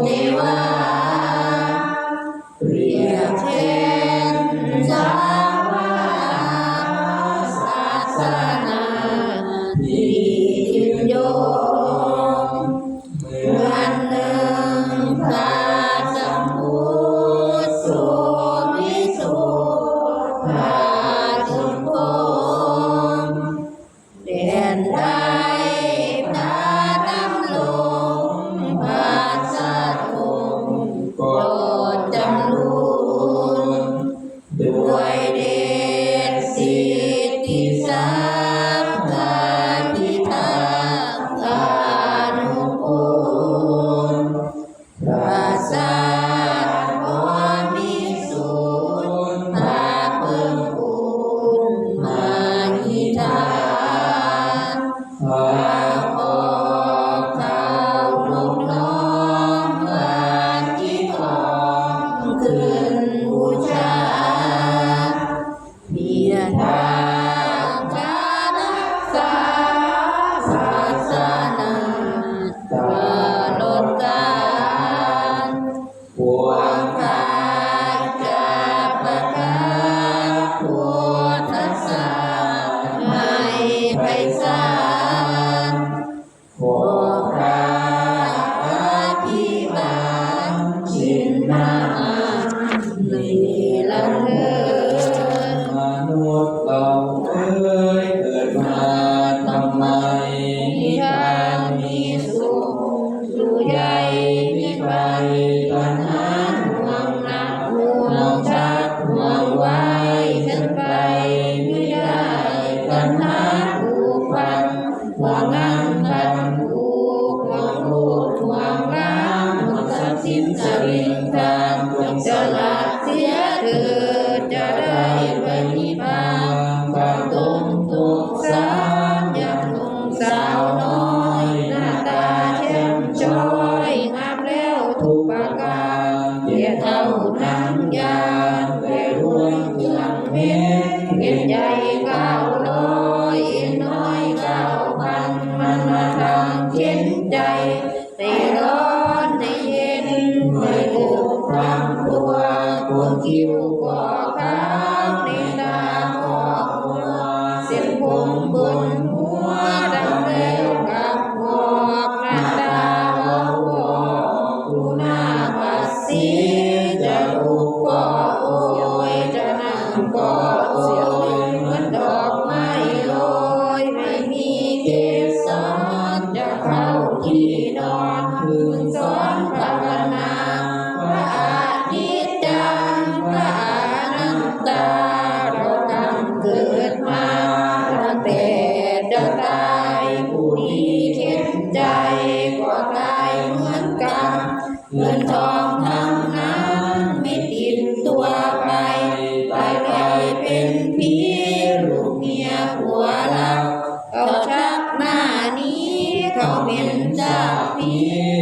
Dewa ช มี เราเอ้ยเกิดมาทำไมมีทางมีสุขอยู่ใหญ่มีใครปัญหาห่วงหนักห่วงชักห่วงไว้ฉันไปไม่ได้ปัญหาผูกพันห่วงงานพันผูกห่วงลูกห่วงร้านห่วงทรัพย์สินสริงทานจงสละเสียเถิดจะได้ไปนิพพาน เงเพชรเก็นใหญ่เก้าร้อยเอ็นน้อยเก้าพันมันมาทำเข็นใจในร้อนในเย็นในลูกความกลัวควคิวก่อค้ ก็สวยเหมือนดอกไม้ลอยไม่มีเกสรจะเข้าที่นอนพึง Govinda, Govinda.